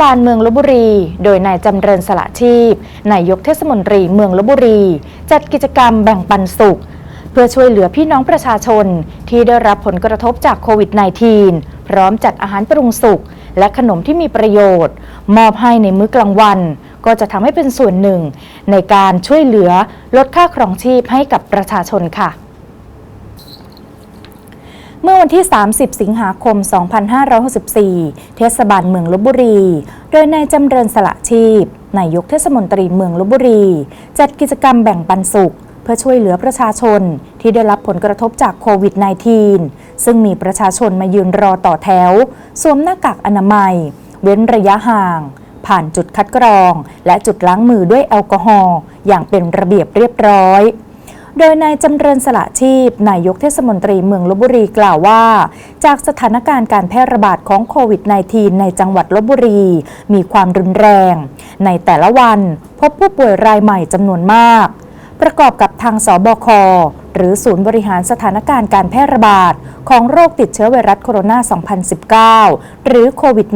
บาลเมืองลบบุรี โดยนายจำเริญสละชีพนายกเทศมนตรีเมืองลบบุรี จัดกิจกรรมแบ่งปันสุข เพื่อช่วยเหลือพี่น้องประชาชน ที่ได้รับผลกระทบจากโควิด -19 พร้อมจัดอาหารปรุงสุกและขนมที่มีประโยชน์ มอบให้ในมื้อกลางวัน ก็จะทำให้เป็นส่วนหนึ่ง ในการช่วยเหลือลดค่าครองชีพให้กับประชาชนค่ะ เมื่อวันที่ 30 สิงหาคม 2564 เทศบาลเมืองลบบุรี โดยนายจำเริญสละชีพนายกเทศมนตรีเมืองลบบุรี จัดกิจกรรมแบ่งปันสุข เพื่อช่วยเหลือประชาชนที่ได้รับผลกระทบจากโควิด -19 ซึ่งมีประชาชนมายืนรอต่อแถว สวมหน้ากากอนามัย เว้นระยะห่าง ผ่านจุดคัดกรอง และจุดล้างมือด้วยแอลกอฮอล์อย่างเป็นระเบียบเรียบร้อย โดยนายจำเริญสละชีพนายกเทศมนตรีเมืองลบบุรีกล่าวว่า จากสถานการณ์การแพร่ระบาดของโควิด -19 ในจังหวัดลบบุรี มีความรุนแรง ในแต่ละวันพบผู้ป่วยรายใหม่จำนวนมาก ประกอบกับทางสบคหรือศูนย์บริหารสถานการณ์การแพร่ระบาด ของโรคติดเชื้อไวรัสโคโรนา 2019 หรือโควิด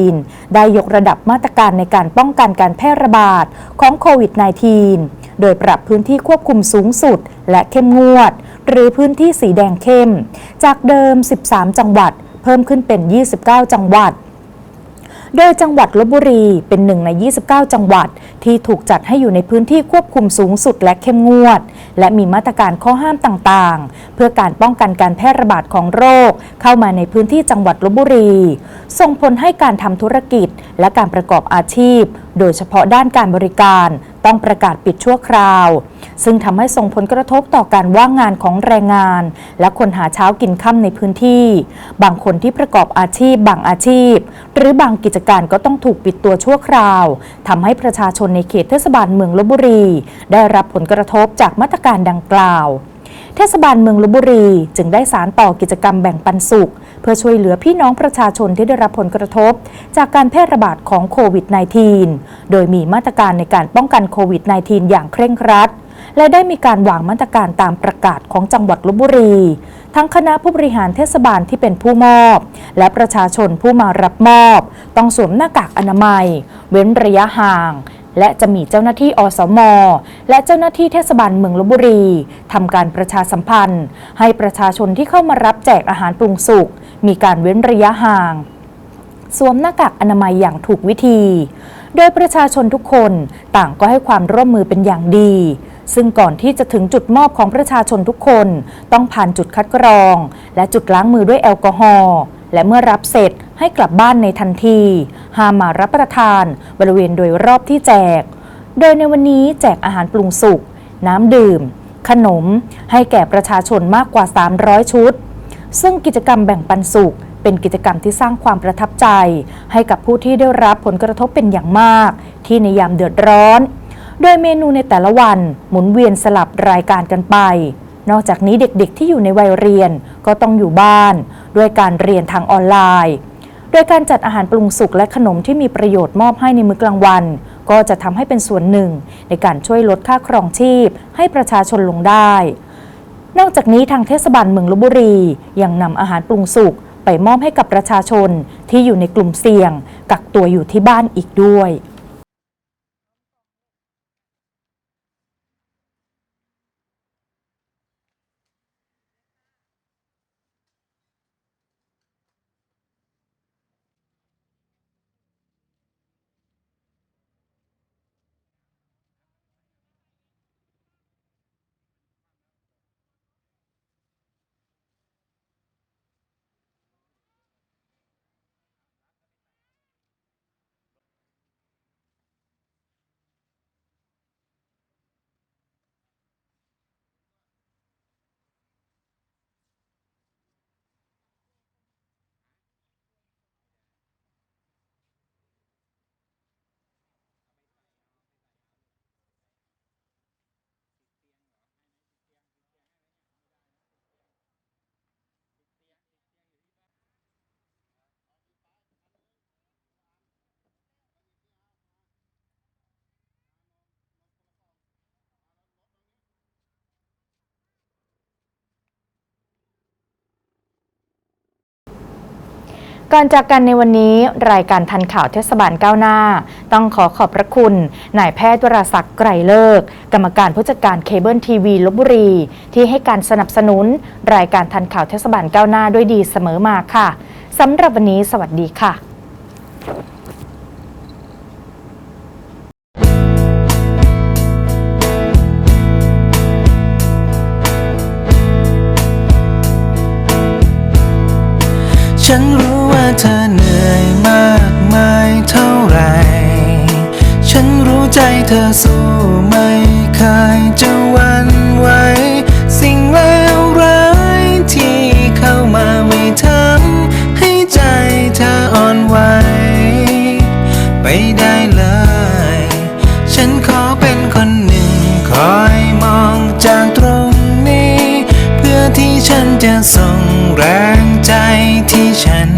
-19 ได้ยกระดับมาตรการในการป้องกันการแพร่ระบาดของโควิด -19 โดยปรับพื้นที่ควบคุมสูงสุด และเข้มงวด หรือพื้นที่สีแดงเข้ม จากเดิม 13 จังหวัด เพิ่มขึ้นเป็น 29 จังหวัดโดยจังหวัดลบบุรีเป็นหนึ่งใน 29 จังหวัด ที่ถูกจัดให้อยู่ในพื้นที่ควบคุมสูงสุดและเข้มงวด และมีมาตรการข้อห้ามต่างๆ เพื่อการป้องกันการแพร่ระบาดของโรค เข้ามาในพื้นที่จังหวัดลบบุรี ส่งผลให้การทำธุรกิจและการประกอบอาชีพ โดยเฉพาะด้านการบริการต้องประกาศปิดชั่วคราว ซึ่งทำให้ส่งผลกระทบต่อการว่างงานของแรงงาน และคนหาเช้ากินค่ำในพื้นที่ บางคนที่ประกอบอาชีพบางอาชีพ หรือบางกิจการก็ต้องถูกปิดตัวชั่วคราวทำให้ประชาชนในเขตเทศบาลเมืองลบบุรี ได้รับผลกระทบจากมาตรการดังกล่าวเทศบาลเมืองลบบุรี จึงได้สารต่อกิจกรรมแบ่งปันสุข เพื่อช่วยเหลือพี่น้องประชาชนที่ได้รับผลกระทบ จากการแพร่ระบาดของโควิด -19 โดยมีมาตรการในการป้องกันโควิด -19 อย่างเคร่งครัด และได้มีการวางมาตรการตามประกาศของจังหวัดลบบุรี ทั้งคณะผู้บริหารเทศบาลที่เป็นผู้มอบ และประชาชนผู้มารับมอบ ต้องสวมหน้ากากอนามัย เว้นระยะห่าง และจะมีเจ้าหน้าที่อสม และเจ้าหน้าที่เทศบาลเมืองลบบุรีทำการประชาสัมพันธ์ ให้ประชาชนที่เข้ามารับแจกอาหารปรุงสุกมีการเว้นระยะห่าง สวมหน้ากากอนามัยอย่างถูกวิธี โดยประชาชนทุกคนต่างก็ให้ความร่วมมือเป็นอย่างดีซึ่งก่อนที่จะถึงจุดมอบของประชาชนทุกคน ต้องผ่านจุดคัดกรอง และจุดล้างมือด้วยแอลกอฮอล์และเมื่อรับเสร็จ ให้กลับบ้านในทันทีห้ามมารับประทาน บริเวณโดยรอบที่แจก โดยในวันนี้แจกอาหารปรุงสุก น้ำดื่ม ขนม ให้แก่ประชาชนมากกว่า 300 ชุด ซึ่งกิจกรรมแบ่งปันสุขเป็นกิจกรรมที่สร้างความประทับใจ ให้กับผู้ที่ได้รับผลกระทบเป็นอย่างมาก ที่ในยามเดือดร้อน โดยเมนูในแต่ละวันหมุนเวียนสลับรายการกันไป นอกจากนี้เด็กๆที่อยู่ในวัยเรียนก็ต้องอยู่บ้าน ด้วยการเรียนทางออนไลน์ โดยการจัดอาหารปรุงสุกและขนมที่มีประโยชน์มอบให้ในมื้อกลางวัน ก็จะทำให้เป็นส่วนหนึ่ง ในการช่วยลดค่าครองชีพ ให้ประชาชนลงได้ นอกจากนี้ทางเทศบาลเมืองลบบุรี ยังนำอาหารปรุงสุกไปมอบให้กับประชาชนที่อยู่ในกลุ่มเสี่ยง กักตัวอยู่ที่บ้านอีกด้วย ก่อนจากกันในวันนี้รายการทันข่าวเทศบาลก้าวหน้า ต้องขอขอบพระคุณนายแพทย์วราศักดิ์ไกรเลิก กรรมการผู้จัดการเคเบิลทีวีลบบุรี ที่ให้การสนับสนุน รายการทันข่าวเทศบาลก้าวหน้าด้วยดีเสมอมาค่ะสำหรับวันนี้สวัสดีค่ะฉันรู้ เหนื่อยมากมายเท่าไร ฉันรู้ใจเธอสู้ไม่เคยจะวันไหวสิ่งเลวร้ายที่เข้ามาไม่ทำให้ใจเธออ่อนไหวไปได้เลย ฉันขอเป็นคนหนึ่งคอยมองจากตรงนี้ เพื่อที่ฉันจะส่งแรงใจที่ฉัน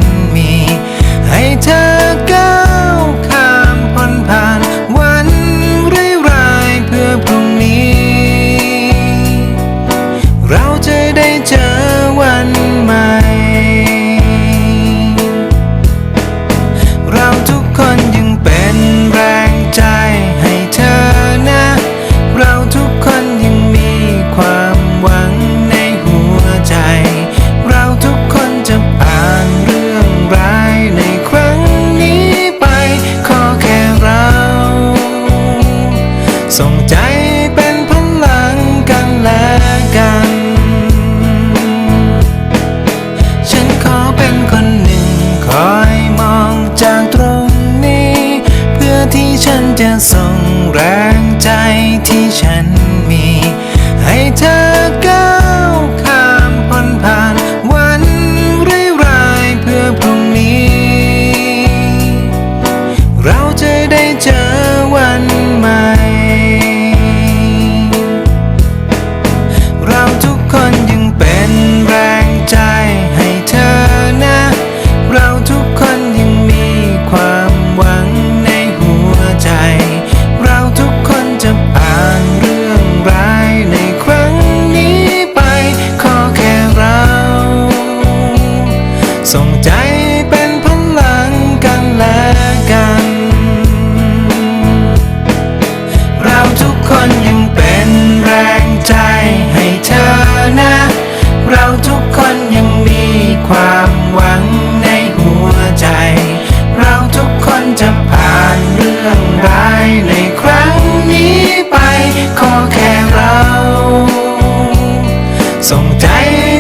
ส่งใจ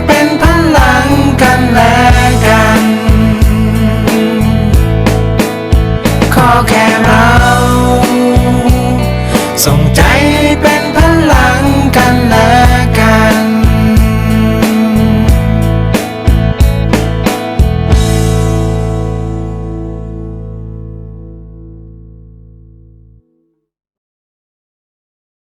เป็นพลังกันและกัน ขอแค่เรา ส่งใจ